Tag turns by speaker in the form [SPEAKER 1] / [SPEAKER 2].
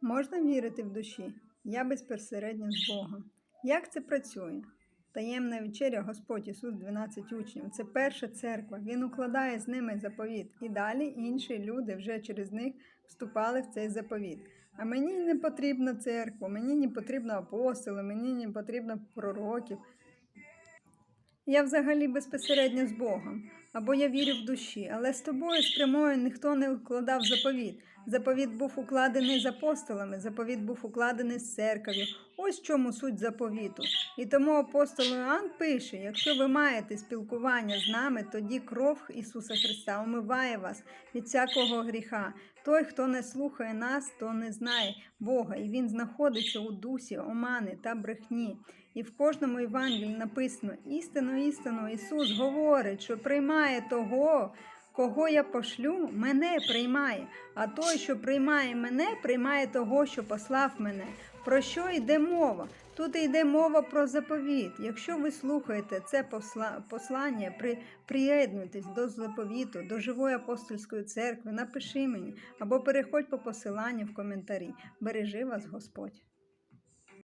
[SPEAKER 1] Можна вірити в душі? Я безпосередньо з Богом. Як це працює? Таємна вечеря Господь Ісус 12 учнів. Це перша церква. Він укладає з ними заповіт. І далі інші люди вже через них вступали в цей заповіт. А мені не потрібна церква, мені не потрібно апостоли, мені не потрібно пророків. Я взагалі безпосередньо з Богом, або я вірю в душі, але з тобою з прямою ніхто не укладав заповіт. Заповіт був укладений з апостолами, заповіт був укладений з церков'ю. Ось чому суть заповіту. І тому апостол Іоанн пише: якщо ви маєте спілкування з нами, тоді кров Ісуса Христа омиває вас від всякого гріха. Той, хто не слухає нас, то не знає Бога, і він знаходиться у дусі, омани та брехні. І в кожному Євангелії написано: істину, істину, Ісус говорить, що приймає того, кого я пошлю, мене приймає. А той, що приймає мене, приймає того, що послав мене. Про що йде мова? Тут йде мова про заповіт. Якщо ви слухаєте це послання, при, приєднуйтесь до заповіту, до живої апостольської церкви, напиши мені або переходь по посиланню в коментарі. Бережи вас Господь.